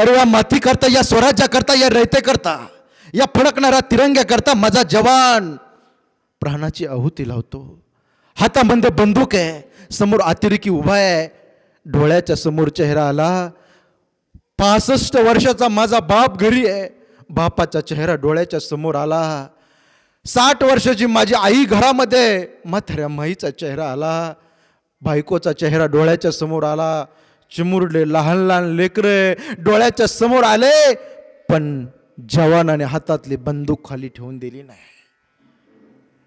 अरे या माती करता या स्वराज्या करता या रयते करता या फडकणाऱ्या तिरंग्या करता माझा जवान प्राणाची आहुती लावतो. हातामध्ये बंदूक आहे समोर अतिरेकी उभा आहे डोळ्याच्या समोर चेहरा आला. पासष्ट वर्षाचा माझा बाप घरी आहे बापाचा चेहरा डोळ्याच्या समोर आला. साठ वर्षाची माझी आई घरामध्ये आहे. म्हाताऱ्या माईचा चेहरा आला. बायकोचा चेहरा डोळ्याच्या समोर आला. चिमुरले लहान लहान लेकरे डोळ्याच्या समोर आले पण जवानाने हातातली बंदूक खाली ठेवून दिली नाही.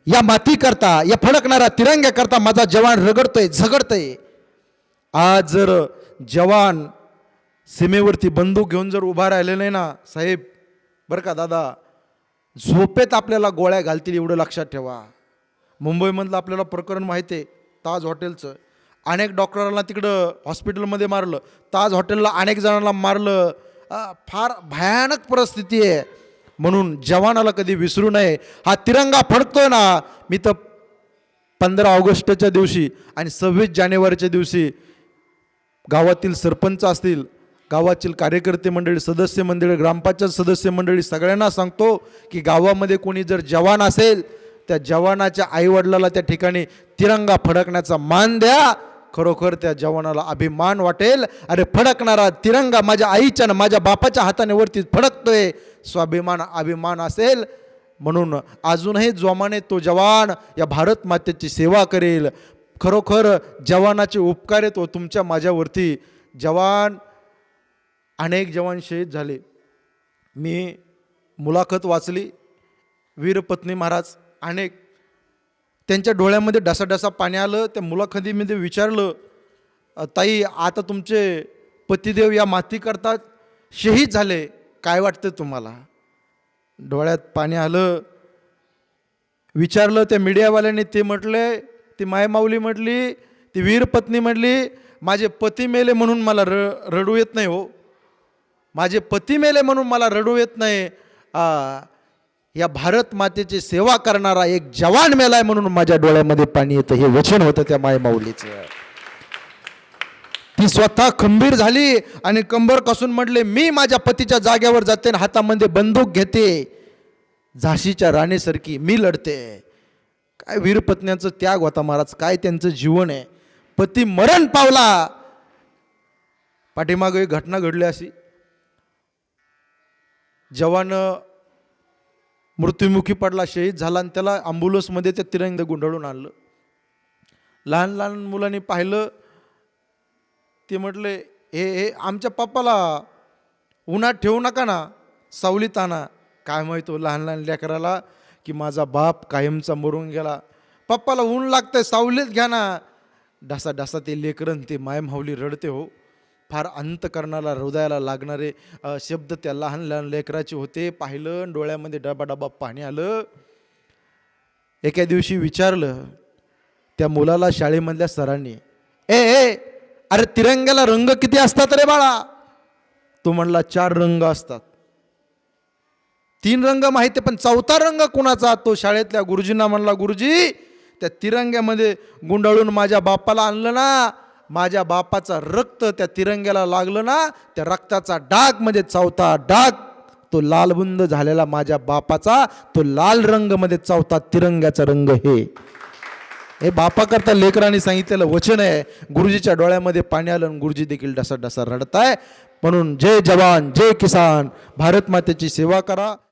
या माती करता या फडकणाऱ्या तिरंग्या करता माझा जवान रगडतोय झगडतोय. आज जर जवान सीमेवरती बंदूक घेऊन जर उभा राहिले नाही ना साहेब बरं का दादा झोपेत आपल्याला गोळ्या घालतील एवढं लक्षात ठेवा. मुंबईमधलं आपल्याला प्रकरण माहिती आहे ताज हॉटेलचं. अनेक डॉक्टरांना तिकडं हॉस्पिटलमध्ये मारलं. ताज हॉटेलला अनेक जणांना मारलं. फार भयानक परिस्थिती आहे. म्हणून जवानाला कधी विसरू नये. हा तिरंगा फडकतोय ना मी तर पंधरा ऑगस्टच्या दिवशी आणि सव्वीस जानेवारीच्या दिवशी गावातील सरपंच असतील गावातील कार्यकर्ते मंडळी सदस्य मंडळी ग्रामपंचायत सदस्य मंडळी सगळ्यांना सांगतो की गावामध्ये कोणी जर जवान असेल त्या जवानाच्या आईवडिलाला त्या ठिकाणी तिरंगा फडकण्याचा मान द्या. खरोखर त्या जवानाला अभिमान वाटेल. अरे फडकणारा तिरंगा माझ्या आईच्या आणि माझ्या बापाच्या हाताने वरती फडकतोय. स्वाभिमान अभिमान असेल. म्हणून अजूनही जोमाने तो जवान या भारत मातेची सेवा करेल. खरोखर जवानाचे उपकार येतो तुमच्या माझ्यावरती. जवान अनेक जवान शहीद झाले. मी मुलाखत वाचली. वीरपत्नी महाराज अनेक त्यांच्या डोळ्यामध्ये डसाडसा पाणी आलं त्या मुलाखतीमध्ये विचारलं ताई आता तुमचे पतिदेव या मातीकरता शहीद झाले काय वाटतं तुम्हाला? डोळ्यात पाणी आलं. विचारलं त्या मीडियावाल्याने ते म्हटले ती मायमाऊली म्हटली ती वीरपत्नी म्हटली माझे पती मेले म्हणून मला र रडू येत नाही हो. माझे पती मेले म्हणून मला रडू येत नाही. आ, या भारत मातेची सेवा करणारा एक जवान मेलाय म्हणून माझ्या डोळ्यामध्ये पाणी येतं. हे वचन होतं त्या मायमाऊलीचं ती स्वतः खंबीर झाली आणि कंबर कसून म्हटले मी माझ्या पतीच्या जाग्यावर जाते आणि हातामध्ये बंदूक घेते. झाशीच्या राणीसारखी मी लढते. काय वीरपत्न्यांचं त्याग होता महाराज काय त्यांचं जीवन आहे. पती मरण पावला. पाठीमागं एक घटना घडली अशी. जवान मृत्युमुखी पडला शहीद झाला आणि त्याला ॲम्ब्युलन्समध्ये त्या तिरंग गुंडाळून आणलं. लहान लहान मुलांनी पाहिलं ते म्हटले हे हे आमच्या पप्पाला उन्हात ठेवू नका ना सावलीत आणा. काय माहितो हो लहान लहान लेकराला की माझा बाप कायमचा मरून गेला. पप्पाला ऊन लागतंय सावलीत घ्या ना. ढासा ढासा ते लेकरन ते माय माऊली रडते हो. फार अंतकरणाला हृदयाला लागणारे शब्द त्या लहान लहान लेकराचे होते. पाहिलं डोळ्यामध्ये डबा डबा पाणी आलं. एका दिवशी विचारलं त्या मुलाला शाळेमधल्या सरांनी ए ए अरे तिरंग्याला रंग किती असतात रे बाळा तो म्हणला चार रंग असतात. तीन रंग माहिती आहे, पण चौथा रंग कुणाचा? तो शाळेतल्या गुरुजींना म्हणला गुरुजी त्या तिरंग्यामध्ये गुंडाळून माझ्या बापाला आणलं ना माझ्या बापाचं रक्त त्या तिरंग्याला लागलं ना त्या रक्ताचा डाग म्हणजे चौथा डाग. तो लालबुंद झालेला माझ्या बापाचा तो लाल रंगमध्ये चौथा तिरंग्याचा रंग हे. हे बापाकरता लेकरांनी सांगितलेलं वचन आहे. गुरुजीच्या डोळ्यामध्ये पाणी आलं आणि गुरुजी देखील डसा डसा रडताय. म्हणून जय जवान जय किसान. भारत मातेची सेवा करा.